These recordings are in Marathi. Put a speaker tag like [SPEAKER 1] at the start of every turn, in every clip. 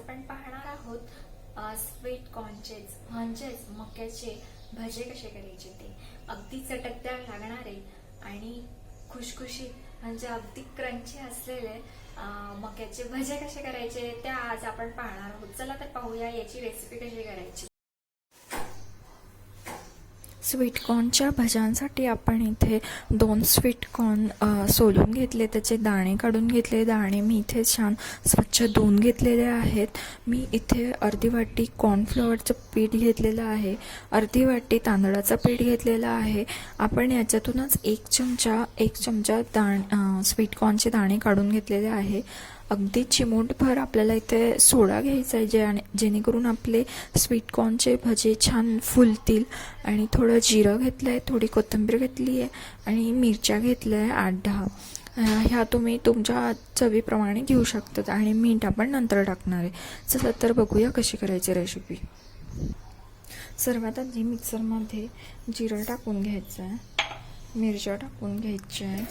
[SPEAKER 1] आपण पाहणार आहोत. स्वीट कॉर्नचेच म्हणजेच मक्याचे भजे कसे करायचे ते. अगदी चटकदार लागणारे आणि खुशखुशी म्हणजे अगदी क्रंची असलेले मक्याचे भजे कसे करायचे ते आज आपण पाहणार आहोत. चला तर पाहूया याची रेसिपी कशी करायची. स्वीटकॉर्नच्या भज्यांसाठी आपण इथे दोन स्वीटकॉर्न सोलून घेतले त्याचे दाणे काढून घेतले. दाणे मी इथे छान स्वच्छ धुवून घेतलेले आहेत. मी इथे अर्धी वाटी कॉर्नफ्लॉवरचं पीठ घेतलेलं आहे. अर्धी वाटी तांदळाचं पीठ घेतलेलं आहे. आपण याच्यातूनच एक चमचा एक चमचा दाण स्वीटकॉर्नचे स्वीट कॉर्नचे दाणे काढून घेतलेले आहे. अगदी चिमूटभर आपल्याला इथे सोडा घ्यायचा आहे जे आणि जेणेकरून आपले स्वीट कॉर्नचे भजे छान फुलतील. आणि थोडं जिरं घेतलं आहे थोडी कोथिंबीर घेतली आहे आणि मिरच्या घेतल्या आहे आठ दहा. ह्या तुम्ही तुमच्या चवीप्रमाणे घेऊ शकतात आणि मीठ आपण नंतर टाकणार आहे. चला तर बघूया कशी करायची रेसिपी सर्वात आधी मिक्सरमध्ये जिरं टाकून घ्यायचं आहे मिरच्या टाकून घ्यायच्या आहे.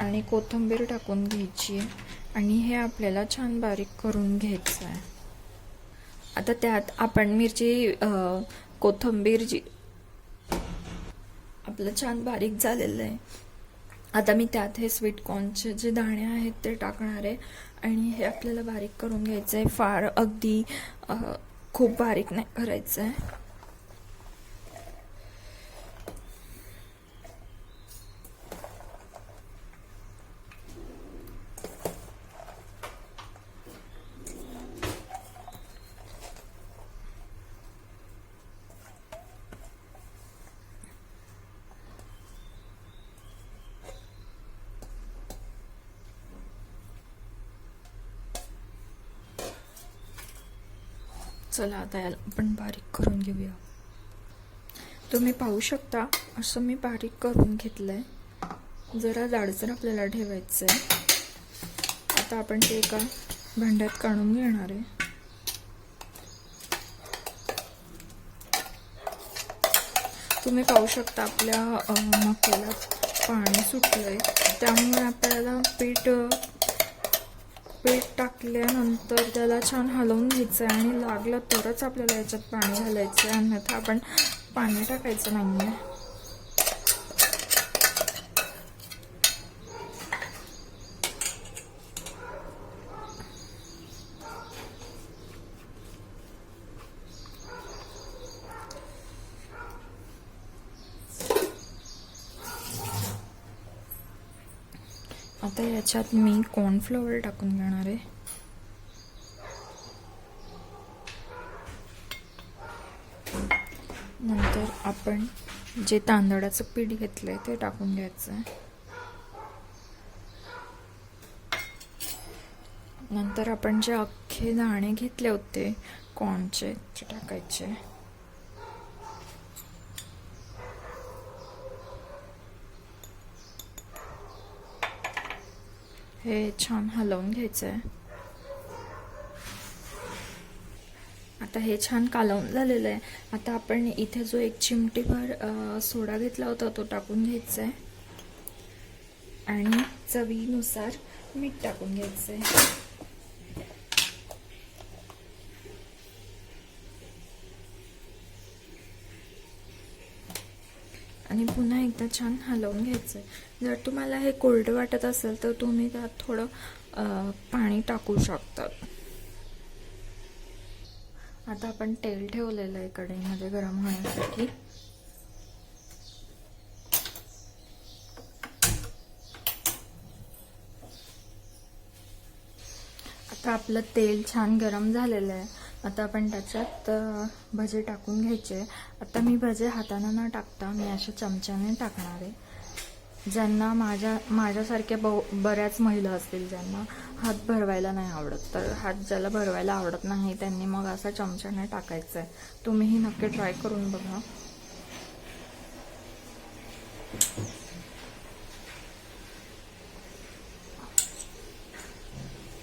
[SPEAKER 1] आणि कोथिंबीर टाकून घ्यायची आहे. आणि हे आपल्याला छान बारीक करून घ्यायचं आहे. आता त्यात आपण मिरची कोथिंबीर जी आपलं छान बारीक झालेलं आहे. आता मी त्यात हे स्वीट कॉर्नचे जे दाणे आहेत ते टाकणार आहे. आणि हे आपल्याला बारीक करून घ्यायचं आहे. फार अगदी खूप बारीक नाही करायचं आहे. चला आता याला आपण बारीक करून घेऊया. तुम्ही पाहू शकता असं मी बारीक करून घेतलं आहे जरा जाडसर आपल्याला ठेवायचं आहे आता आपण ते एका भांड्यात काढून घेणार आहे. तुम्ही पाहू शकता आपल्या मक्याला पाणी आहे त्यामुळे आपल्याला पीठ पीठ टाकल्यानंतर त्याला छान हलवून घ्यायचं आहे आणि लागलं तरच आपल्याला याच्यात पाणी घालायचं आहे अन्यथा आपण पाणी टाकायचं नाही आहे आता याच्यात मी कॉर्नफ्लॉवर टाकून घेणार आहे. नंतर आपण जे तांदळाचं पीठ आहे ते टाकून घ्यायचं आहे. नंतर आपण जे अख्खे दाणे घेतले होते कॉर्नचे ते टाकायचे. हे छान हलवून घ्यायचं आहे आता हे छान कालवून झालेलं आहे. आता आपण इथे जो एक चिमटीभर सोडा घेतला होता तो टाकून घ्यायचा आहे आणि चवीनुसार मीठ टाकून घ्यायचं आहे आणि पुन्हा एकदा छान हलवून घ्यायचं जर तुम्हाला हे कोल्ड वाटत असेल तर तुम्ही त्यात थोडं पाणी टाकू शकतात. आता आपण तेल ठेवलेलं आहे कढईमध्ये गरम होण्यासाठी. आता आपलं तेल छान गरम झालेलं आहे. आता आपण त्याच्यात भजे टाकून घ्यायचे. आता मी भजे हाताने न टाकता मी अशा चमच्याने टाकणार आहे. ज्यांना माझ्या माझ्यासारख्या ब बऱ्याच महिला असतील ज्यांना हात भरवायला नाही आवडत. तर हात ज्याला भरवायला आवडत नाही त्यांनी मग असा चमच्याने टाकायचं आहे तुम्हीही नक्की ट्राय करून बघा.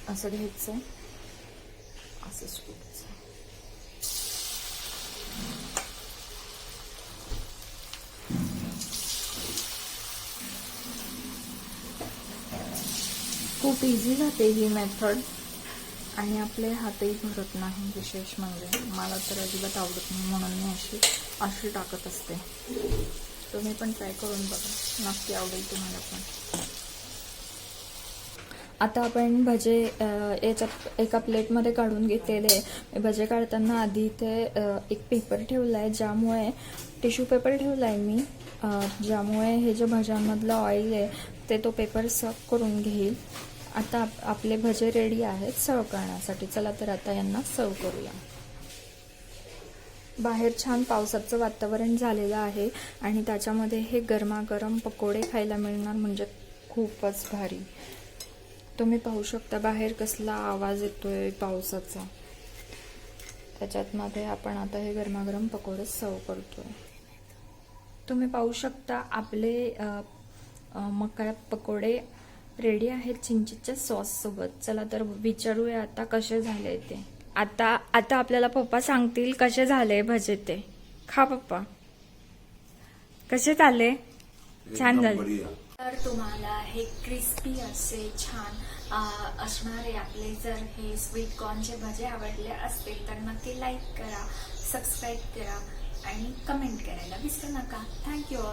[SPEAKER 1] असं घ्यायचं असं सोडायचं खूप खूप इझी जाते ही मेथड आणि आपले हातही भरत नाही विशेष म्हणजे. मला तर अजिबात आवडत नाही म्हणून मी अशी अशी टाकत असते. तुम्ही पण ट्राय करून बघा. नक्की आवडेल तुम्हाला पण. आता आपण भजे याच्या एका प्लेटमध्ये काढून घेतलेले आहे. भजे काढताना आधी इथे एक पेपर ठेवला आहे ज्यामुळे टिश्यू पेपर ठेवला आहे मी. ज्यामुळे हे जे भज्यांमधलं ऑइल आहे ते तो पेपर सर्व करून घेईल. आता आप- आपले भजे रेडी आहेत सर्व करण्यासाठी. चला तर आता यांना सर्व करूया. बाहेर छान पावसाचं वातावरण झालेलं आहे आणि त्याच्यामध्ये हे गरमागरम पकोडे खायला मिळणार म्हणजे खूपच भारी. तुम्ही पाहू शकता बाहेर कसला आवाज येतोय पावसाचा. त्याच्यात मध्ये आपण आता हे गरमागरम पकोडे सर्व करतोय. तुम्ही पाहू शकता आपले मका पकोडे रेडी आहेत चिंचेच्या सॉस सोबत. चला तर विचारूया आता कसे झाले ते. आता आता आपल्याला पप्पा सांगतील कसे झाले भजे ते. खा पप्पा. कसे झाले? छान झाले. तर तुम्हाला हे क्रिस्पी असे छान असणारे आपले जर हे स्वीट कॉर्नचे भजे आवडले असतील तर नक्की लाईक करा सबस्क्राईब करा आणि कमेंट करायला विसरू नका. Thank you all